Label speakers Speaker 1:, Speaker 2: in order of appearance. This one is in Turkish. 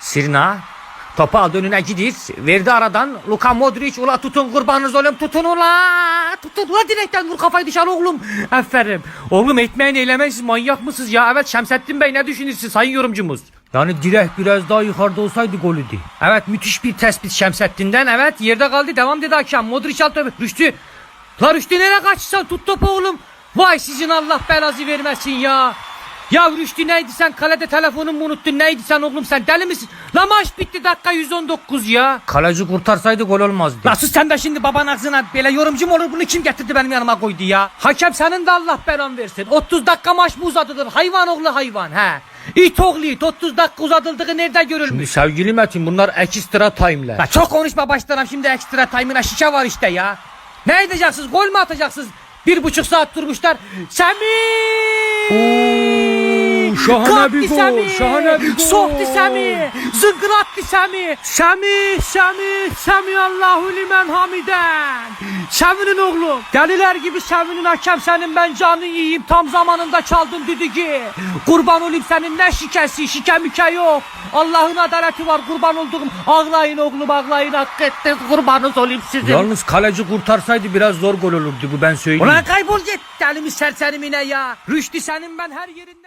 Speaker 1: Sirna. Topu aldı önüne gidiyor. Verdi aradan. Luka Modric. Ula tutun kurbanınız oğlum. Tutun ula. Tutun ula direkten vur kafayı dışarı oğlum. Aferin. Oğlum etmeyin eylemeyin siz manyak mısınız ya? Evet Şemsettin Bey ne düşünürsünüz sayın yorumcumuz? Yani direkt biraz daha yukarıda olsaydı golüydü. Evet müthiş bir tespit Şemsettin'den. Evet yerde kaldı. Devam dedi hakem. Modric alt topu. Rüştü. La Rüştü nereye kaçırsan tut topu oğlum. Vay sizin Allah belanızı vermesin ya. Ya Rüştü neydi sen kalede telefonumu unuttun neydi sen oğlum sen deli misin? La maç bitti dakika 119 ya. Kaleci kurtarsaydı gol olmazdı. Sus sen de şimdi baban ağzına böyle yorumcu mu olur bunu kim getirdi benim yanıma koydu ya? Hakem senin de Allah belan versin. 30 dakika maç mı uzatılır hayvan oğlu hayvan he. İt oğlu it 30 dakika uzatıldığı nerede görülmüş? Şimdi sevgili Metin bunlar ekstra time'ler. La çok konuşma başlarım şimdi ekstra time'ına şişe var işte ya. Ne edeceksiniz gol mü atacaksınız? Bir buçuk saat durmuşlar. Semih!
Speaker 2: Şahane bir gol, şahane bir gol.
Speaker 1: Soktu Semih! Zıngırattı Semih! Semih! Semih! Semih Allahu limen hamiden! Sevin'in oğlu! Deliler gibi Sevin'in hakem senin ben canını yiyeyim tam zamanında çaldım düdüğü! Kurban olayım senin ne şikesi şike müke yok! Allah'ın adaleti var kurban olduğum ağlayın oğlum ağlayın hak ettiniz kurbanınız olayım sizin!
Speaker 2: Yalnız kaleci kurtarsaydı biraz zor gol olurdu bu ben söyleyeyim.
Speaker 1: Ulan kaybol git deli mi serserimine ya! Rüştü senin ben her yerinden...